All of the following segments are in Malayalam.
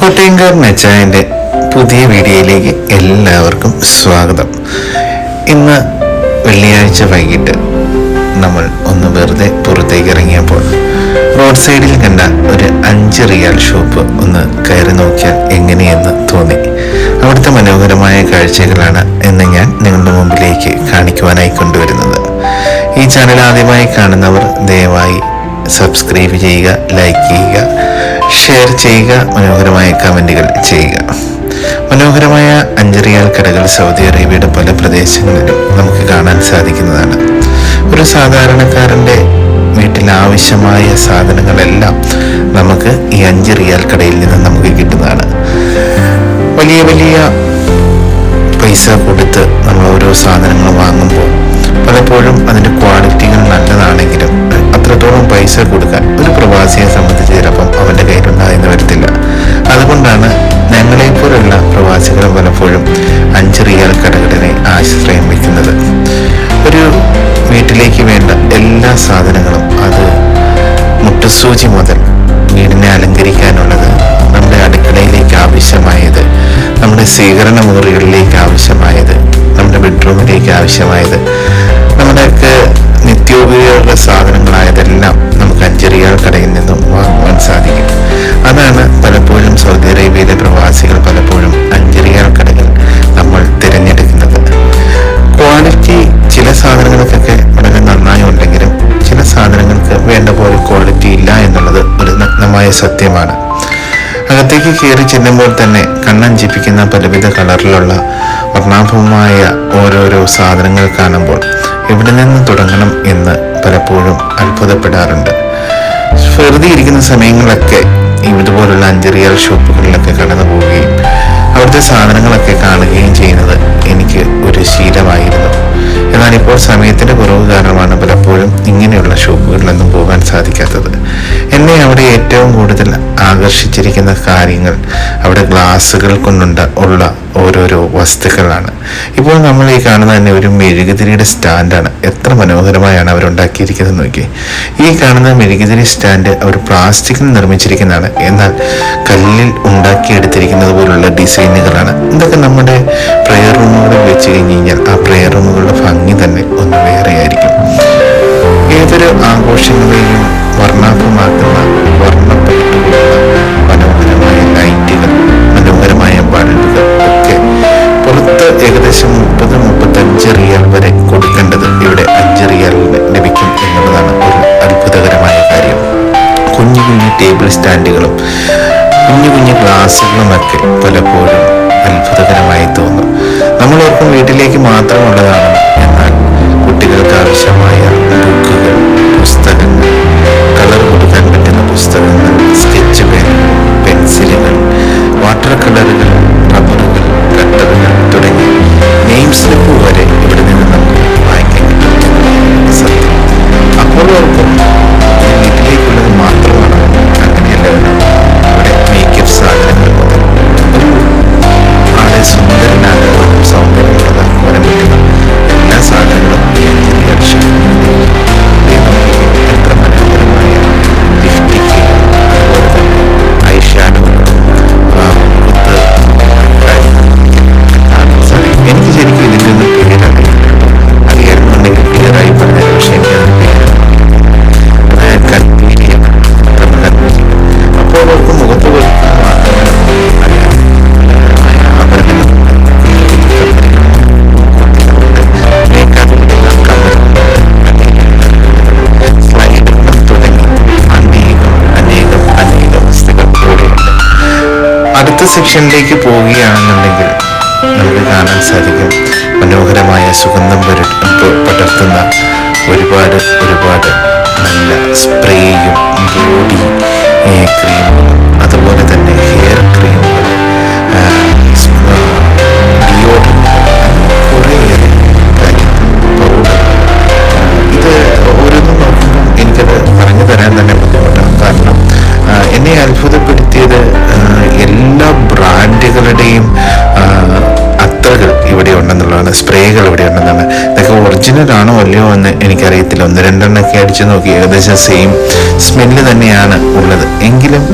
കോട്ടയംകാർ അച്ചായന്റെ പുതിയ വീഡിയോയിലേക്ക് എല്ലാവർക്കും സ്വാഗതം. ഇന്ന് വെള്ളിയാഴ്ച വൈകിട്ട് നമ്മൾ ഒന്ന് വെറുതെ പുറത്തേക്ക് ഇറങ്ങിയപ്പോൾ റോഡ് സൈഡിൽ കണ്ട ഒരു അഞ്ച് റിയാൽ ഷോപ്പ് ഒന്ന് കയറി നോക്കിയാൽ എങ്ങനെയെന്ന് തോന്നി. അവിടുത്തെ മനോഹരമായ കാഴ്ചകളാണ് എന്ന് ഞാൻ നിങ്ങളുടെ മുമ്പിലേക്ക് കാണിക്കുവാനായി കൊണ്ടുവരുന്നത്. ഈ ചാനൽ ആദ്യമായി കാണുന്നവർ ദയവായി സബ്സ്ക്രൈബ് ചെയ്യുക ലൈക്ക് ചെയ്യുക ഷെയർ ചെയ്യുക. മനോഹരമായ കമന്റുകൾ ചെയ്യുക. മനോഹരമായ അഞ്ചറിയാൽ കടകൾ സൗദി അറേബ്യയുടെ പല പ്രദേശങ്ങളിലും നമുക്ക് കാണാൻ സാധിക്കുന്നതാണ്. ഒരു സാധാരണക്കാരന്റെ വീട്ടിൽ ആവശ്യമായ സാധനങ്ങളെല്ലാം നമുക്ക് ഈ അഞ്ച് റിയാൽ കടയിൽ നിന്ന് നമുക്ക് കിട്ടുന്നതാണ്. വലിയ വലിയ പൈസ കൊടുത്ത് നമ്മൾ ഓരോ സാധനങ്ങൾ വാങ്ങുമ്പോൾ പലപ്പോഴും അതിന്റെ ക്വാളിറ്റികൾ നല്ലതാണെങ്കിലും അത്രത്തോളം പൈസ കൊടുക്കാൻ ഒരു പ്രവാസിയെ സംബന്ധിച്ച് ചിലപ്പം അവന്റെ കയ്യിലുണ്ടായെന്ന് വരത്തില്ല. അതുകൊണ്ടാണ് ഞങ്ങളെപ്പോലുള്ള പ്രവാസികളും പലപ്പോഴും അഞ്ച് റിയൽ കടകളിനെ ആശ്രയം വയ്ക്കുന്നത്. ഒരു വീട്ടിലേക്ക് വേണ്ട എല്ലാ സാധനങ്ങളും അത് മുട്ടസൂചി മുതൽ വീടിനെ അലങ്കരിക്കാനുള്ളത് നമ്മുടെ അടുക്കളയിലേക്ക് ആവശ്യമായത് നമ്മുടെ സ്വീകരണ മുറികളിലേക്ക് ആവശ്യമായത് നമ്മുടെ ബെഡ്റൂമിലേക്ക് ആവശ്യമായത് നമ്മുടെയൊക്കെ നിത്യോപയോഗ സാധനങ്ങളായതെല്ലാം നമുക്ക് അഞ്ചറിയാൾ കടയിൽ നിന്നും വാങ്ങുവാൻ സാധിക്കും. അതാണ് പലപ്പോഴും സൗദി അറേബ്യയിലെ പ്രവാസികൾ പലപ്പോഴും അഞ്ചറിയാൾ കടകൾ നമ്മൾ തിരഞ്ഞെടുക്കുന്നത്. ക്വാളിറ്റി ചില സാധനങ്ങൾക്കൊക്കെ വളരെ നന്നായി ഉണ്ടെങ്കിലും ചില സാധനങ്ങൾക്ക് വേണ്ട പോലെ ക്വാളിറ്റി ഇല്ല എന്നുള്ളത് ഒരു നഗ്നമായ സത്യമാണ്. അകത്തേക്ക് കയറി ചെല്ലുമ്പോൾ തന്നെ കണ്ണഞ്ചിപ്പിക്കുന്ന പലവിധ കളറിലുള്ള വർണാഭമായ ഓരോരോ സാധനങ്ങൾ കാണുമ്പോൾ എവിടെ നിന്ന് തുടങ്ങണം എന്ന് പലപ്പോഴും അത്ഭുതപ്പെടാറുണ്ട്. വെറുതെ ഇരിക്കുന്ന സമയങ്ങളൊക്കെ ഇതുപോലുള്ള അഞ്ചറിയൽ ഷോപ്പുകളിലൊക്കെ കടന്നു പോവുകയും അവിടുത്തെ സാധനങ്ങളൊക്കെ കാണുകയും ചെയ്യുന്നത് എനിക്ക് ഒരു ശീലമായിരുന്നു. എന്നാൽ ഇപ്പോൾ സമയത്തിന്റെ കുറവ് കാരണമാണ് പലപ്പോഴും ഇങ്ങനെയുള്ള ഷോപ്പുകളിലൊന്നും പോകാൻ സാധിക്കാത്തത്. എന്നെ അവിടെ ഏറ്റവും കൂടുതൽ ആകർഷിച്ചിരിക്കുന്ന കാര്യങ്ങൾ അവിടെ ഗ്ലാസ്സുകൾ കൊണ്ടുണ്ട ഉള്ള ഓരോരോ വസ്തുക്കളാണ്. ഇപ്പോൾ നമ്മൾ ഈ കാണുന്ന തന്നെ ഒരു മെഴുകുതിരിയുടെ സ്റ്റാൻഡാണ്. എത്ര മനോഹരമായാണ് അവരുണ്ടാക്കിയിരിക്കുന്നത് നോക്കി. ഈ കാണുന്ന മെഴുകുതിരി സ്റ്റാൻഡ് അവർ പ്ലാസ്റ്റിക്കിൽ നിർമ്മിച്ചിരിക്കുന്നതാണ്. എന്നാൽ കല്ലിൽ ഉണ്ടാക്കിയെടുത്തിരിക്കുന്നത് പോലുള്ള ഡിസൈനുകളാണ്. ഇതൊക്കെ നമ്മുടെ പ്രയർ റൂമുകളിൽ വെച്ച് കഴിഞ്ഞ് ടേബിൾ സ്റ്റാൻഡുകളും കുഞ്ഞു കുഞ്ഞു ഗ്ലാസ്സുകളുമൊക്കെ പലപ്പോഴും അത്ഭുതകരമായി തോന്നും. നമ്മൾ ഓർക്കും വീട്ടിലേക്ക് മാത്രമുള്ളതാണ്. എന്നാൽ കുട്ടികൾക്ക് ആവശ്യമായ ബുക്കുകൾ പുസ്തകങ്ങൾ കളർ കൊടുക്കാൻ പറ്റുന്ന പുസ്തകങ്ങൾ സ്കെച്ച് പെൻ പെൻസിലുകൾ വാട്ടർ കളറുകൾ റബ്ബറുകൾ കട്ടറുകൾ അടുത്ത സെക്ഷനിലേക്ക് പോവുകയാണെന്നുണ്ടെങ്കിൽ നമുക്ക് കാണാൻ സാധിക്കും. മനോഹരമായ സുഗന്ധം പടർത്തുന്ന ഒരുപാട് ഒരുപാട് നല്ല സ്പ്രേയും ബോഡി ക്രീമുകളും സ്പ്രേകൾ ഇവിടെ ഉണ്ടെന്നാണ്? ഇതൊക്കെ ഒറിജിനൽ ആണോ അല്ലയോ എന്ന് എനിക്കറിയത്തില്ല. ഒന്ന് രണ്ടെണ്ണമൊക്കെ അടിച്ചു നോക്കി. ഏകദേശം സെയിം സ്മെല്ല് തന്നെയാണ് ഉള്ളത്. എങ്കിലും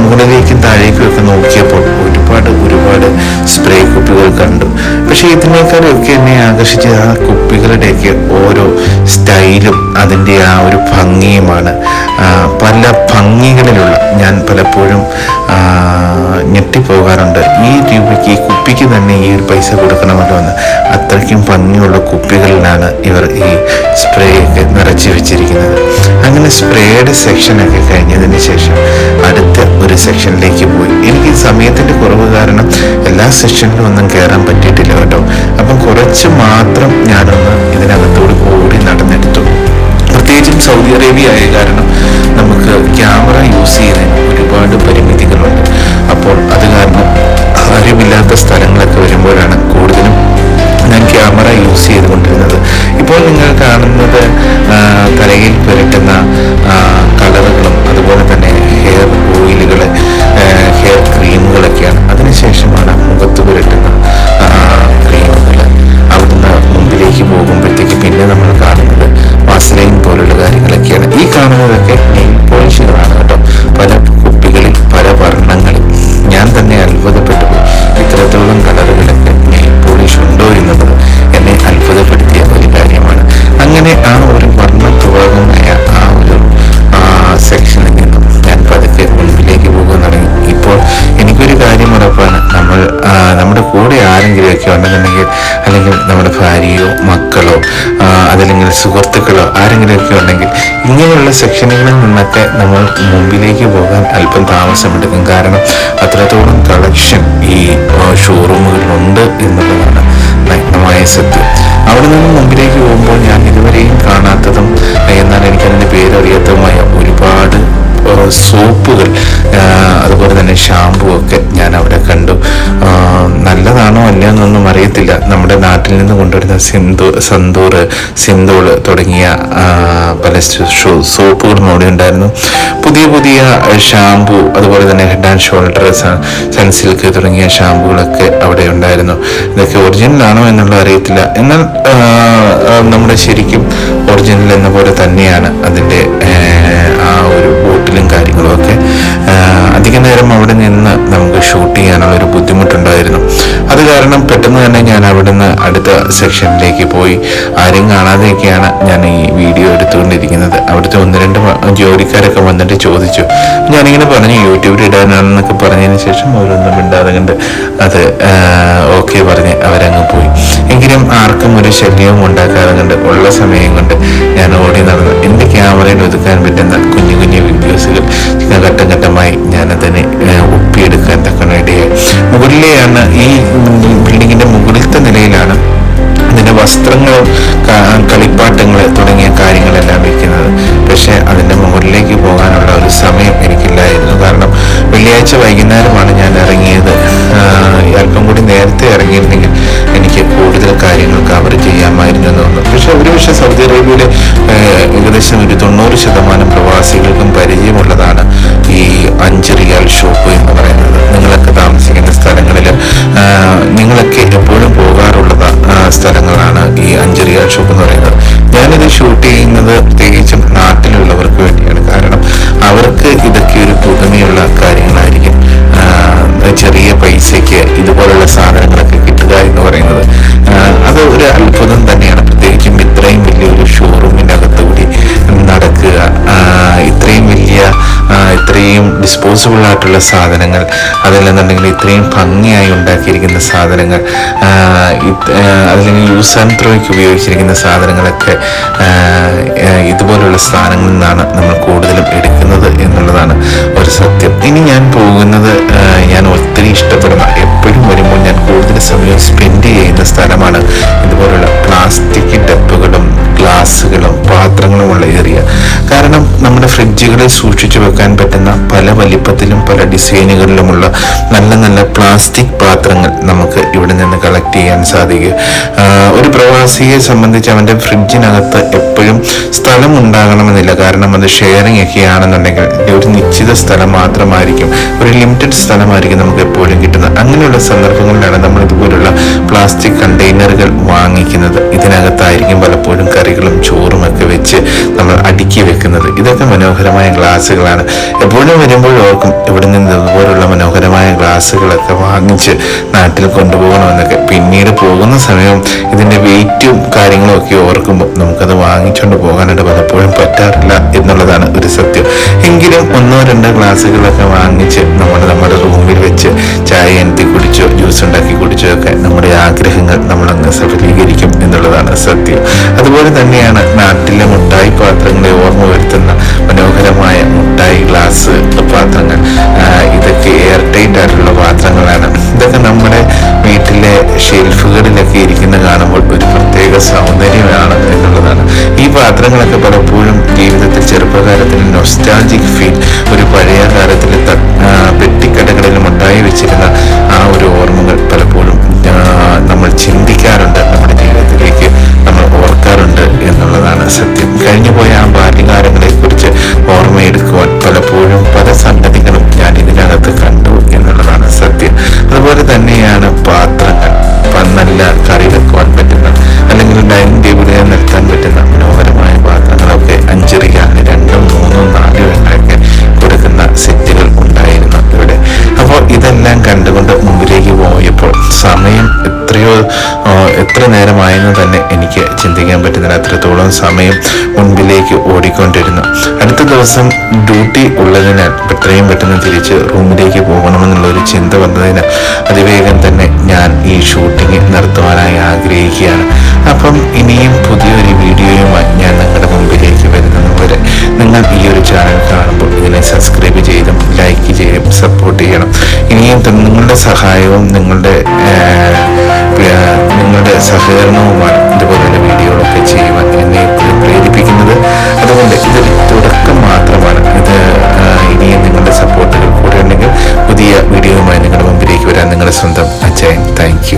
മുകളിലേക്കും താഴേക്കും ഒക്കെ നോക്കിയപ്പോൾ ഒരുപാട് ഒരുപാട് സ്പ്രേ കുപ്പികൾ കണ്ടു. പക്ഷേ ഇതിനേക്കാളൊക്കെ എന്നെ ആകർഷിച്ച് ആ കുപ്പികളുടെയൊക്കെ ഓരോ സ്റ്റൈലും അതിന്റെ ആ ഒരു ഭംഗിയുമാണ്. പല ഭംഗികളിലുള്ള ഞാൻ പലപ്പോഴും ഞെട്ടിപ്പോകാറുണ്ട്. ഈ രൂപയ്ക്ക് ഈ കുപ്പിക്ക് തന്നെ ഈ ഒരു പൈസ കൊടുക്കണമല്ലോ എന്ന്. അത്രയ്ക്കും ഭംഗിയുള്ള കുപ്പികളിലാണ് ഇവർ ഈ സ്പ്രേ ഒക്കെ നിറച്ച് വെച്ചിരിക്കുന്നത്. അങ്ങനെ സ്പ്രേയുടെ സെക്ഷനൊക്കെ കഴിഞ്ഞതിന് ശേഷം അടുത്ത ഒരു സെക്ഷനിലേക്ക് പോയി. എനിക്ക് സമയത്തിന്റെ കുറവ് കാരണം എല്ലാ സെക്ഷനിലും ഒന്നും കയറാൻ പറ്റിയിട്ടില്ല കേട്ടോ. അപ്പം കുറച്ച് മാത്രം ഞാനൊന്ന് ഇതിനകത്തോട് ഓടി നടന്നെടുത്തു. പ്രത്യേകിച്ചും സൗദി അറേബ്യ ആയ കാരണം നമുക്ക് ക്യാമറ യൂസ് ചെയ്യുന്നതിന് ഒരുപാട് പരിമിതികളുണ്ട്. അപ്പോൾ അത് കാരണം ആരുമില്ലാത്ത സ്ഥലങ്ങളൊക്കെ വരുമ്പോഴാണ് കൂടുതലും ഞാൻ ക്യാമറ യൂസ് ചെയ്തുകൊണ്ടിരുന്നത്. ഇപ്പോൾ നിങ്ങൾ കാണുന്നത് തലയിൽ പുരട്ടുന്ന നമ്മുടെ ഭാര്യയോ മക്കളോ അതല്ലെങ്കിൽ സുഹൃത്തുക്കളോ ആരെങ്കിലുമൊക്കെ ഉണ്ടെങ്കിൽ ഇങ്ങനെയുള്ള സെക്ഷനുകളിൽ നിന്നൊക്കെ നമ്മൾ മുമ്പിലേക്ക് പോകാൻ അല്പം താമസമെടുക്കും കാരണം അത്രത്തോളം കളക്ഷൻ ഈ ഷോറൂമുകളിലുണ്ട് എന്നുള്ളതാണ് നഗ്നമായ സത്യം. അവിടെ നിന്ന് മുമ്പിലേക്ക് പോകുമ്പോൾ ഞാൻ ഇതുവരെയും കാണാത്തതും എന്നാൽ എനിക്കതിന്റെ പേരറിയാത്തതുമായ ഒരുപാട് സോപ്പുകൾ അതുപോലെ തന്നെ ഷാമ്പു ഒക്കെ ഞാൻ അവിടെ കണ്ടു നല്ലതാണോ അല്ലയോ എന്നൊന്നും അറിയത്തില്ല. നമ്മുടെ നാട്ടിൽ നിന്ന് കൊണ്ടുവരുന്ന സിന്ധു സന്തൂർ സിന്തോൾ തുടങ്ങിയ പല സോപ്പുകളും അവിടെ ഉണ്ടായിരുന്നു. പുതിയ പുതിയ ഷാമ്പു അതുപോലെ തന്നെ ഹെഡ് ആൻഡ് ഷോൾഡർ സൺസിൽക്ക് തുടങ്ങിയ ഷാമ്പുകളൊക്കെ അവിടെ ഉണ്ടായിരുന്നു. ഇതൊക്കെ ഒറിജിനൽ ആണോ എന്നുള്ള അറിയത്തില്ല. എന്നാൽ നമ്മുടെ ശരിക്കും ഒറിജിനൽ എന്ന പോലെ തന്നെയാണ് അതിന്റെ ആ ഒരു ബോട്ടിലും കാര്യങ്ങളും ഒക്കെ അധിക നേരം അവിടെ നിന്ന് നമുക്ക് ഷൂട്ട് ചെയ്യാനുള്ള ഒരു ബുദ്ധിമുട്ടുണ്ടായിരുന്നു. അത് കാരണം പെട്ടെന്ന് തന്നെ ഞാൻ അവിടുന്ന് അടുത്ത സെക്ഷനിലേക്ക് പോയി. ആരെയും കാണാതെയൊക്കെയാണ് ഞാൻ ഈ വീഡിയോ എടുത്തുകൊണ്ടിരിക്കുന്നത്. അവിടുത്തെ ഒന്ന് രണ്ട് ജോലിക്കാരൊക്കെ വന്നിട്ട് ചോദിച്ചു. ഞാനിങ്ങനെ പറഞ്ഞു യൂട്യൂബിൽ ഇടാനാണെന്നൊക്കെ പറഞ്ഞതിന് ശേഷം അവരൊന്നും മിണ്ടാതെ കണ്ട് അത് ഓക്കെ പറഞ്ഞ് അവരങ്ങ് പോയി. എങ്കിലും ആർക്കും ഒരു ശല്യവും ഉണ്ടാക്കാതെ കണ്ട് ഉള്ള സമയം കൊണ്ട് ഞാൻ ഓടി നടന്ന്. എന്റെ ക്യാമറയിൽ ഒതുക്കാൻ പറ്റുന്ന കുഞ്ഞു കുഞ്ഞു വീഡിയോസുകൾ ഘട്ടം ഘട്ടമായി ഞാനതിനെ ഒപ്പിയെടുക്കാൻ തക്കണ ഇടയായി മുകളിലെയാണ് ഈ ബിൽഡിങ്ങിന്റെ മുകളിലത്തെ നിലയിലാണ് അതിന്റെ വസ്ത്രങ്ങൾ കളിപ്പാട്ടങ്ങൾ തുടങ്ങിയ കാര്യങ്ങളെല്ലാം വയ്ക്കുന്നത് പക്ഷേ അതിന്റെ മുകളിലേക്ക് പോകാനുള്ള ഒരു സമയം എനിക്കില്ലായിരുന്നു. കാരണം വെള്ളിയാഴ്ച വൈകുന്നേരമാണ് ഞാൻ ഇറങ്ങിയത്. അല്പം കൂടി നേരത്തെ ഇറങ്ങിയിരുന്നെങ്കിൽ എനിക്ക് കൂടുതൽ കാര്യങ്ങൾ കവർ ചെയ്യാമായിരുന്നു എന്ന് തോന്നുന്നു. പക്ഷേ ഒരുപക്ഷെ സൗദി അറേബ്യയിലെ ഏകദേശം ഒരു തൊണ്ണൂറ് ശതമാനം പ്രവാസികൾക്കും പരിചയമുള്ളതാണ് ഈ അഞ്ച് റിയാൽ ഷോപ്പ് എന്ന് പറയുന്നത്. നിങ്ങളൊക്കെ താമസിക്കുന്ന സ്ഥലങ്ങളിൽ നിങ്ങളൊക്കെ എപ്പോഴും പോകാറുള്ളത് സ്ഥലങ്ങളാണ് ഈ അഞ്ച് റിയാൽ ഷോപ്പ് എന്ന് പറയുന്നത്. ഞാനിത് ഷൂട്ട് ചെയ്യുന്നത് ഡിസ്പോസിബിൾ ആയിട്ടുള്ള സാധനങ്ങൾ. അതല്ലെന്നുണ്ടെങ്കിൽ ഇത്രയും ഭംഗിയായി ഉണ്ടാക്കിയിരിക്കുന്ന സാധനങ്ങൾ അതല്ലെങ്കിൽ യൂസ് ആൻഡ് ത്രോയ്ക്ക് ഉപയോഗിച്ചിരിക്കുന്ന സാധനങ്ങളൊക്കെ ഇതുപോലുള്ള സ്ഥാനങ്ങളിൽ നിന്നാണ് നമ്മൾ കൂടുതലും എടുക്കുന്നത് എന്നുള്ളതാണ് ഒരു സത്യം. ഇനി ഞാൻ പോകുന്നത് ഞാൻ ഒത്തിരി ഇഷ്ടപ്പെടുന്ന എപ്പോഴും വരുമ്പോൾ ഞാൻ കൂടുതൽ സമയം സ്പെൻഡ് ചെയ്യുന്ന സ്ഥലമാണ് ഇതുപോലുള്ള പ്ലാസ്റ്റിക് ഡപ്പുകളും ഗ്ലാസ്സുകളും പാത്രങ്ങളും പാത്രങ്ങളുമുള്ള ഏരിയ കാരണം നമ്മുടെ ഫ്രിഡ്ജുകളിൽ സൂക്ഷിച്ചു വെക്കാൻ പറ്റുന്ന പല വലിപ്പത്തിലും പല ഡിസൈനുകളിലുമുള്ള നല്ല നല്ല പ്ലാസ്റ്റിക് പാത്രങ്ങൾ നമുക്ക് ഇവിടെ നിന്ന് കളക്ട് ചെയ്യാൻ സാധിക്കും. ഒരു പ്രവാസിയെ സംബന്ധിച്ച് അവന്റെ ഫ്രിഡ്ജിനകത്ത് എപ്പോഴും സ്ഥലം ഉണ്ടാകണമെന്നില്ല. കാരണം അത് ഷെയറിംഗ് ഒക്കെ ആണെന്നുണ്ടെങ്കിൽ ഒരു നിശ്ചിത സ്ഥലം മാത്രമായിരിക്കും. ഒരു ലിമിറ്റഡ് സ്ഥലമായിരിക്കും നമുക്ക് എപ്പോഴും കിട്ടുന്നത്. അങ്ങനെയുള്ള സന്ദർഭങ്ങളിലാണ് നമ്മൾ ഇതുപോലുള്ള പ്ലാസ്റ്റിക് കണ്ടെയ്നറുകൾ വാങ്ങിക്കുന്നത്. ഇതിനകത്തായിരിക്കും പലപ്പോഴും കറികളും ചോറും ഒക്കെ വെച്ച് നമ്മൾ അടുക്കി വെക്കുന്നത്. ഇതൊക്കെ മനോഹരമായ ഗ്ലാസ്സുകളാണ്. എപ്പോഴും വരുമ്പോൾ ഓർക്കും ഇവിടെ നിന്ന് ഇതുപോലുള്ള മനോഹരമായ ഗ്ലാസ്സുകളൊക്കെ വാങ്ങിച്ച് നാട്ടിൽ കൊണ്ടുപോകണമെന്നൊക്കെ. പിന്നീട് പോകുന്ന സമയം ഇതിന്റെ വെയിറ്റും കാര്യങ്ങളും ഒക്കെ ഓർക്കുമ്പോൾ നമുക്കത് വാങ്ങിച്ചുകൊണ്ട് പോകാനായിട്ട് പലപ്പോഴും പറ്റാറില്ല എന്നുള്ളതാണ് ഒരു സത്യം. എങ്കിലും ഒന്നോ രണ്ടോ ഗ്ലാസ്സുകളൊക്കെ വാങ്ങിച്ച് നമ്മൾ നമ്മുടെ റൂമിൽ വെച്ച് ചായ എനത്തി കുടിച്ചോ ജ്യൂസ് ഉണ്ടാക്കി കുടിച്ചോ ഒക്കെ നമ്മുടെ ആഗ്രഹങ്ങൾ നമ്മളങ്ങ് സഫലീകരിക്കും എന്നുള്ളതാണ് സത്യം. അതുപോലെ തന്നെയാണ് നാട്ടിലെ മുട്ടായി പാത്രങ്ങളെ ഓർമ്മ വരുത്തുന്ന മനോഹരമായ മുട്ടായി ഗ്ലാസ് പാത്രങ്ങൾ. ഇതൊക്കെ എയർ ടൈറ്റ് ആയിട്ടുള്ള പാത്രങ്ങളാണ്. ഇതൊക്കെ നമ്മുടെ വീട്ടിലെ ഷെൽഫുകളിലൊക്കെ ഇരിക്കുന്ന കാണുമ്പോൾ ഒരു പ്രത്യേക സൗന്ദര്യമാണ് എന്നുള്ളതാണ്. ഈ പാത്രങ്ങളൊക്കെ പലപ്പോഴും ജീവിതത്തിൽ ചെറുപ്പകാലത്തിൽ നൊസ്റ്റാൾജിക് ഫീൽ ഒരു പഴയ കാലത്തിൽ പെട്ടിക്കടകളിൽ ഉണ്ടായി വെച്ചിരുന്ന ആ ഒരു ഓർമ്മകൾ പലപ്പോഴും നമ്മൾ ചിന്തിക്കാറുണ്ട്. നമ്മുടെ ജീവിതത്തിലേക്ക് നമ്മൾ ഓർക്കാറുണ്ട് എന്നുള്ളതാണ് സത്യം. കഴിഞ്ഞുപോയ ആ ബാല്യകാലങ്ങളെ എത്ര നേരമായെന്ന് തന്നെ എനിക്ക് ചിന്തിക്കാൻ പറ്റുന്നില്ല. അത്രത്തോളം സമയം മുൻപിലേക്ക് ഓടിക്കൊണ്ടിരുന്നു. അടുത്ത ദിവസം ഡ്യൂട്ടി ഉള്ളതിനാൽ എത്രയും പെട്ടെന്ന് തിരിച്ച് റൂമിലേക്ക് പോകണമെന്നുള്ള ഒരു ചിന്ത വന്നതിനാൽ അതിവേഗം തന്നെ ഞാൻ ഈ ഷൂട്ടിംഗ് നിർത്തുവാനായി ആഗ്രഹിക്കുകയാണ്. അപ്പം ഇനിയും പുതിയൊരു വീഡിയോയുമായി ഞാൻ നിങ്ങളുടെ മുമ്പിലേക്ക് വരുന്നത് വരെ നിങ്ങൾ ഈ ഒരു ചാനൽ കാണുമ്പോൾ ഇതിനെ സബ്സ്ക്രൈബ് ചെയ്തും ലൈക്ക് ചെയ്യും സപ്പോർട്ട് ചെയ്യണം. ഇനിയും നിങ്ങളുടെ സഹായവും നിങ്ങളുടെ നിങ്ങളുടെ ഇതുപോലെ തന്നെ വീഡിയോകളൊക്കെ ചെയ്യുവാൻ എന്നെ പ്രേരിപ്പിക്കുന്നത്. അതുകൊണ്ട് ഇതൊരു തുടക്കം മാത്രമാണ്. ഇത് ഇനിയും നിങ്ങളുടെ സപ്പോർട്ടുകൾ കൂടെ ഉണ്ടെങ്കിൽ പുതിയ വീഡിയോയുമായി നിങ്ങളുടെ മുമ്പിലേക്ക് വരാൻ നിങ്ങളുടെ സ്വന്തം അജയൻ. താങ്ക്